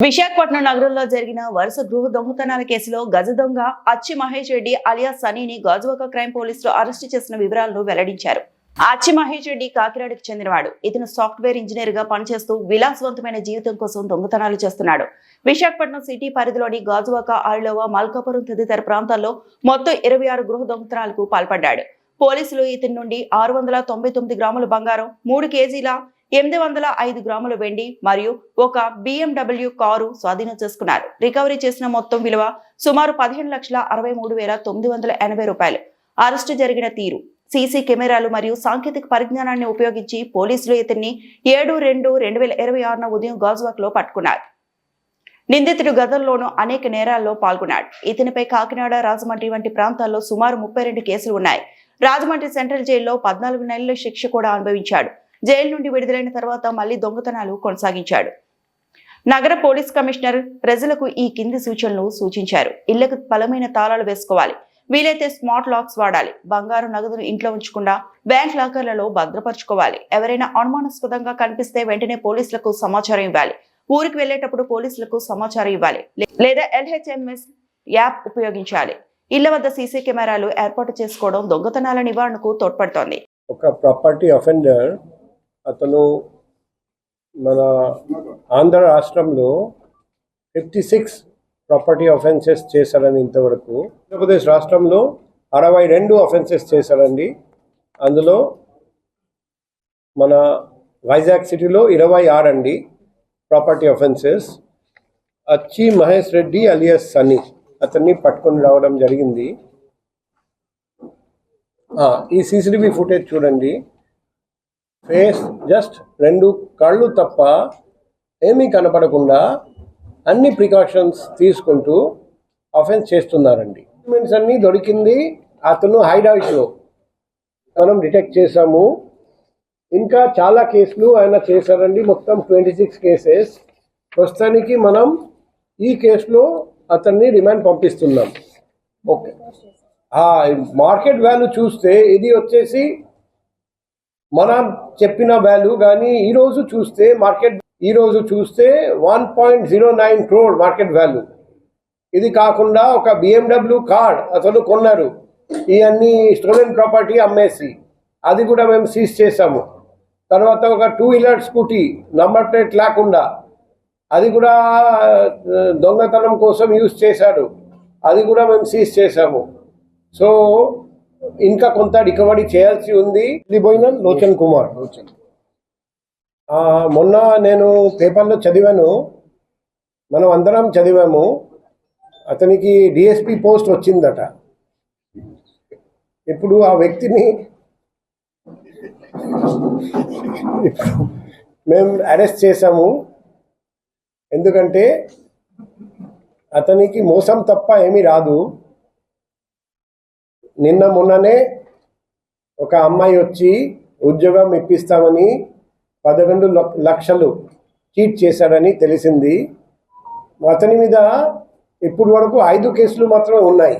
విశాఖపట్నం నగరంలో జరిగిన వరుస గృహ దొంగతనాల కేసులో గజ దొంగ అచ్చి మహేష్ రెడ్డి అలియా సనీని గాజువాక క్రైమ్ పోలీసులు అరెస్టు చేసిన వివరాలను వెల్లడించారు. అచ్చి మహేష్ రెడ్డి కాకినాడకు చెందినవాడు. ఇతను సాఫ్ట్వేర్ ఇంజనీర్గా పనిచేస్తూ విలాసవంతమైన జీవితం కోసం దొంగతనాలు చేస్తున్నాడు. విశాఖపట్నం సిటీ పరిధిలోని గాజువాక ఆరిలోవ మల్కాపురం తదితర ప్రాంతాల్లో మొత్తం ఇరవై ఆరు గృహ దొంగతనాలకు పాల్పడ్డాడు. పోలీసులు ఇతని నుండి ఆరు వందల తొంభై తొమ్మిది గ్రాముల బంగారం మూడు కేజీల ఎనిమిది వందల ఐదు గ్రాముల వెండి మరియు ఒక బిఎండబ్ల్యూ కారు స్వాధీనం చేసుకున్నారు. రికవరీ చేసిన మొత్తం విలువ సుమారు పదిహేను లక్షల అరవై మూడు వేల తొమ్మిది వందల ఎనభై రూపాయలు. అరెస్టు జరిగిన తీరు. సీసీ కెమెరాలు మరియు సాంకేతిక పరిజ్ఞానాన్ని ఉపయోగించి పోలీసులు ఇతన్ని ఏడు రెండు రెండు వేల ఇరవై ఆరున ఉదయం గాజువాక్లో పట్టుకున్నారు. నిందితుడు గతంలోనూ అనేక నేరాల్లో పాల్గొన్నాడు. ఇతనిపై కాకినాడ రాజమండ్రి వంటి ప్రాంతాల్లో సుమారు ముప్పై రెండు కేసులు ఉన్నాయి. రాజమండ్రి సెంట్రల్ జైల్లో పద్నాలుగు నెలల శిక్ష కూడా అనుభవించాడు. జైలు నుండి విడుదలైన తర్వాత మళ్ళీ దొంగతనాలు కొనసాగించాడు. నగర పోలీస్ కమిషనర్ ప్రజలకు ఈ కింది సూచనలు సూచించారు. ఇళ్ళకు బలమైన తాళాలు వేసుకోవాలి. వీలైతే స్మార్ట్ లాక్స్ వాడాలి. బంగారు నగదును ఇంట్లో ఉంచకుండా బ్యాంక్ లాకర్లలో భద్రపరచుకోవాలి. ఎవరైనా అనుమానాస్పదంగా కనిపిస్తే వెంటనే పోలీసులకు సమాచారం ఇవ్వాలి. ఊరికి వెళ్ళేటప్పుడు పోలీసులకు సమాచారం ఇవ్వాలి. లేదా ఎల్హెచ్ఎంఎస్ యాప్ ఉపయోగించాలి. ఇళ్ళ వద్ద సీసీ కెమెరాలు ఏర్పాటు చేసుకోవడం దొంగతనాల నివారణకు తోడ్పడుతోంది. ఒక ప్రాపర్టీ అఫెండర్ అతను మన ఆంధ్ర రాష్ట్రంలో ఫిఫ్టీ సిక్స్ ప్రాపర్టీ అఫెన్సెస్ చేశారని ఇంతవరకు. ఆంధ్రప్రదేశ్ రాష్ట్రంలో అరవై రెండు అఫెన్సెస్ చేశారండి అందులో మన వైజాగ్ సిటీలో ఇరవై ఆరు అండి ప్రాపర్టీ అఫెన్సెస్ అచ్చి మహేష్ రెడ్డి అలియస్ సన్నీ అతన్ని పట్టుకొని రావడం జరిగింది. ఈ సీసీటీవీ ఫుటేజ్ చూడండి. ఫేస్ జస్ట్ రెండు కళ్ళు తప్ప ఏమీ కనపడకుండా అన్ని ప్రికాషన్స్ తీసుకుంటూ అఫెన్స్ చేస్తున్నారండి. డాక్యుమెంట్స్ అన్నీ దొరికింది అతను హైడాయిస్లో మనం డిటెక్ట్ చేశాము. ఇంకా చాలా కేసులు ఆయన చేశారండి. మొత్తం ట్వంటీ సిక్స్ కేసెస్. ప్రస్తుతానికి మనం ఈ కేసులో అతన్ని రిమాండ్ పంపిస్తున్నాం. ఓకే. మార్కెట్ వాల్యూ చూస్తే ఇది వచ్చేసి మనం చెప్పిన వాల్యూ కానీ ఈరోజు చూస్తే మార్కెట్ ఈరోజు చూస్తే one point zero nine crore market value ఇది కాకుండా ఒక బిఎండబ్ల్యూ కార్డ్ అతను కొన్నారు. ఇవన్నీ స్టోలెన్ ప్రాపర్టీ అమ్మేసి. అది కూడా మేము సీజ్ చేసాము తర్వాత ఒక two wheeler scooty number plate లేకుండా. అది కూడా దొంగతనం కోసం యూజ్ చేశాడు అది కూడా మేము సీజ్ చేసాము సో ఇంకా కొంత రికవరీ చేయాల్సి ఉంది. ఇది పోయిన లోచన్ కుమార్. మొన్న నేను పేపర్లో చదివాను. మనం అందరం చదివాము. అతనికి డిఎస్పి పోస్ట్ వచ్చిందట. ఇప్పుడు ఆ వ్యక్తిని మేము అరెస్ట్ చేశాము. ఎందుకంటే అతనికి మోసం తప్ప ఏమీ రాదు. నిన్న మొన్ననే ఒక అమ్మాయి వచ్చి ఉద్యోగం ఇప్పిస్తామని పదకొండు లక్షలు చీట్ చేశాడని తెలిసింది. అతని మీద ఇప్పుడు వరకు ఐదు కేసులు మాత్రమే ఉన్నాయి.